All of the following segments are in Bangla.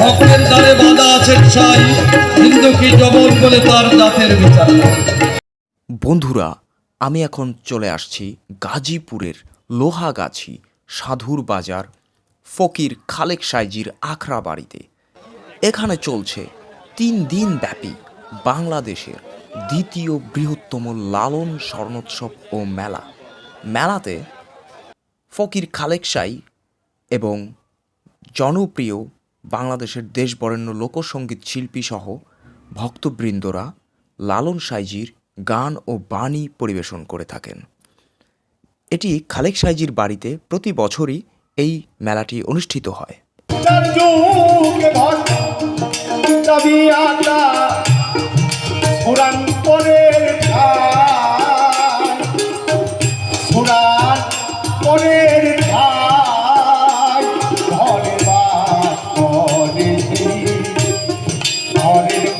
হকের দ্বারে বাধা আছে ছাই হিন্দু কি জবন বলে তার জাতের বিচার। বন্ধুরা, আমি এখন চলে আসছি গাজীপুরের লোহাগাছি সাধুর বাজার ফকির খালেক সাইজির আখড়া বাড়িতে। এখানে চলছে তিন দিন ব্যাপী বাংলাদেশের দ্বিতীয় বৃহত্তম লালন স্বর্ণোৎসব ও মেলা। মেলাতে ফকির খালেক সাই এবং জনপ্রিয় বাংলাদেশের দেশবরেণ্য লোকসঙ্গীত শিল্পী সহ ভক্তবৃন্দরা লালন সাইজির গান ও বাণী পরিবেশন করে থাকেন। এটি খালেক সাইজির বাড়িতে প্রতি বছরই এই মেলাটি অনুষ্ঠিত হয়।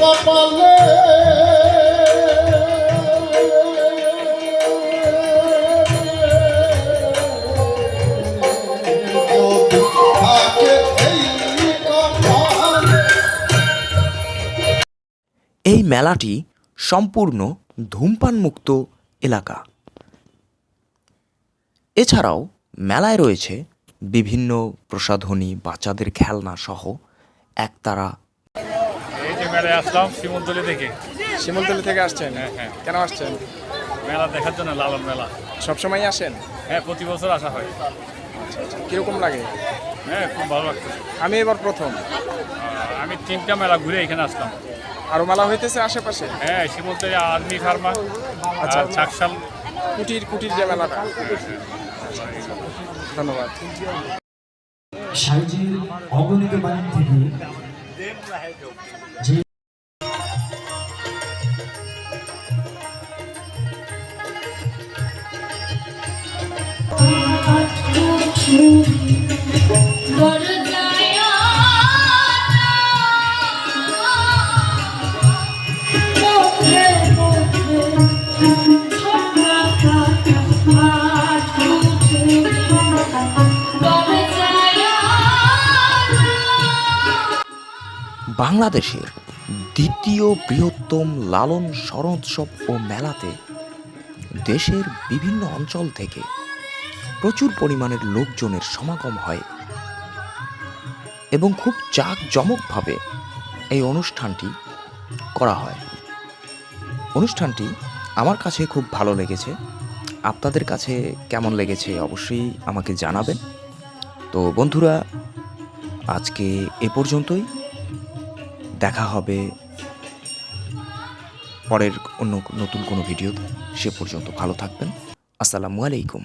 কপালে এই মেলাটি সম্পূর্ণ ধূমপানমুক্ত এলাকা। এছাড়াও মেলায় রয়েছে বিভিন্ন প্রসাধনী বাচ্চাদের খেলনা সহ একতারা মেলায় আসলাম শিমুলতলি থেকে। শিমুলতলি থেকে আসছেন? হ্যাঁ হ্যাঁ। কেন আসছেন? মেলা দেখার জন্য লালন মেলা। সবসময় আসেন? হ্যাঁ প্রতি বছর আসা হয়। কীরকম লাগে? হ্যাঁ খুব ভালো লাগছে আমি এবার প্রথম। আমি তিনটা মেলা ঘুরে এখানে আসলাম। আরও মেলা হইতেছে আশেপাশে? হ্যাঁ শিমুলতলি আর্মি ফার্মা আচ্ছা। আর চাকশাল কুটির কুটির যে মেলাটা। ধন্যবাদ। সাইজের অগণিত বাণী থেকে যে বাংলাদেশের দ্বিতীয় বৃহত্তম লালন স্মরণোৎসব ও মেলাতে দেশের বিভিন্ন অঞ্চল থেকে প্রচুর পরিমাণের লোকজনের সমাগম হয় এবং খুব জাঁকজমকভাবে এই অনুষ্ঠানটি করা হয়। অনুষ্ঠানটি আমার কাছে খুব ভালো লেগেছে। আপনাদের কাছে কেমন লেগেছে অবশ্যই আমাকে জানাবেন। তো বন্ধুরা, আজকে এ পর্যন্তই। দেখা হবে পরের অন্য নতুন কোনো ভিডিওতে। সে পর্যন্ত ভালো থাকবেন। আসসালামু আলাইকুম।